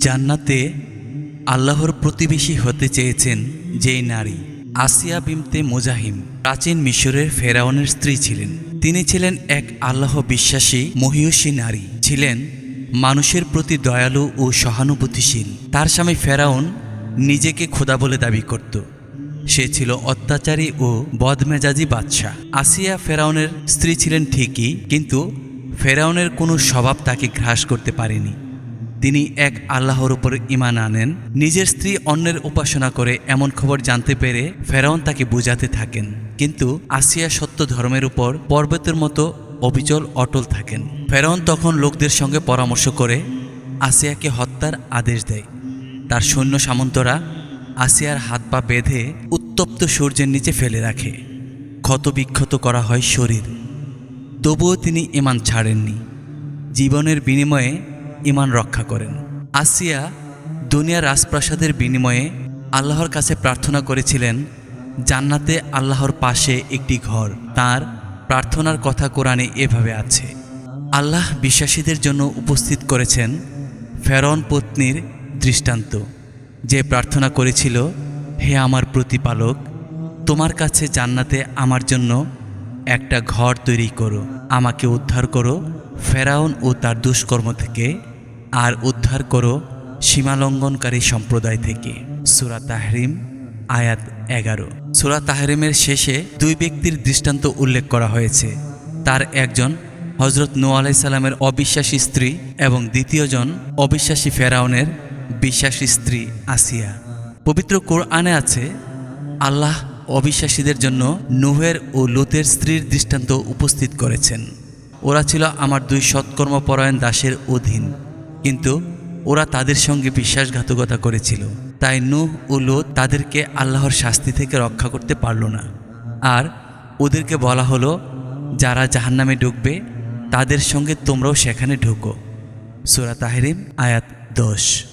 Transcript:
জান্নাতে আল্লাহর প্রতিবেশী হতে চেয়েছেন যেই নারী, আসিয়া বিমতে মোজাহিম, প্রাচীন মিশরের ফেরাউনের স্ত্রী ছিলেন। তিনি ছিলেন এক আল্লাহ বিশ্বাসী মহিয়সী নারী। ছিলেন মানুষের প্রতি দয়ালু ও সহানুভূতিশীল। তার স্বামী ফেরাউন নিজেকে খোদা বলে দাবি করত। সে ছিল অত্যাচারী ও বদমেজাজি বাদশাহ। আসিয়া ফেরাউনের স্ত্রী ছিলেন ঠিকই, কিন্তু ফেরাউনের কোনো স্বভাব তাকে গ্রাস করতে পারেনি। তিনি এক আল্লাহর উপর ইমান আনেন। নিজের স্ত্রী অন্যের উপাসনা করে এমন খবর জানতে পেরে ফেরাউন তাকে বুঝাতে থাকেন। কিন্তু আসিয়া সত্য ধর্মের উপর পর্বতের মতো অবিচল, অটল থাকেন। ফেরাউন তখন লোকদের সঙ্গে পরামর্শ করে আসিয়াকে হত্যার আদেশ দেয়। তার সৈন্য সামন্তরা আসিয়ার হাত পা বেঁধে উত্তপ্ত সূর্যের নিচে ফেলে রাখে। ক্ষতবিক্ষত করা হয় শরীর। তবুও তিনি ইমান ছাড়েননি। জীবনের বিনিময়ে ইমান রক্ষা করেন। আসিয়া দুনিয়ার রাজপ্রাসাদের বিনিময়ে আল্লাহর কাছে প্রার্থনা করেছিলেন, জান্নাতে আল্লাহর পাশে একটি ঘর। তার প্রার্থনার কথা কোরআনে এভাবে আছে, আল্লাহ বিশ্বাসীদের জন্য উপস্থিত করেছেন ফেরন পত্নীর দৃষ্টান্ত। যে প্রার্থনা করেছিল, হে আমার প্রতিপালক, তোমার কাছে জান্নাতে আমার জন্য একটা ঘর তৈরি করো। আমাকে উদ্ধার করো ফেরাউন ও তার দুষ্কর্ম থেকে। আর উদ্ধার করো সীমালঙ্ঘনকারী সম্প্রদায় থেকে। সুরা তাহরিম, আয়াত এগারো। সুরা তাহরিমের শেষে দুই ব্যক্তির দৃষ্টান্ত উল্লেখ করা হয়েছে। তার একজন হজরত নু আলাইসাল্লামের অবিশ্বাসী স্ত্রী এবং দ্বিতীয়জন অবিশ্বাসী ফেরাউনের বিশ্বাসী স্ত্রী আসিয়া। পবিত্র কোরআনে আছে, আল্লাহ অবিশ্বাসীদের জন্য নুহের ও লুতের স্ত্রীর দৃষ্টান্ত উপস্থিত করেছেন। ওরা ছিল আমার দুই সৎকর্মপরায়ণ দাসের অধীন। কিন্তু ওরা তাদের সঙ্গে বিশ্বাসঘাতকতা করেছিল। তাই নুহ ও লোত তাদেরকে আল্লাহর শাস্তি থেকে রক্ষা করতে পারল না। আর ওদেরকে বলা হলো, যারা জাহান্নামে ঢুকবে, তাদের সঙ্গে তোমরাও সেখানে ঢুকো। সুরা তাহরিম, আয়াত দশ।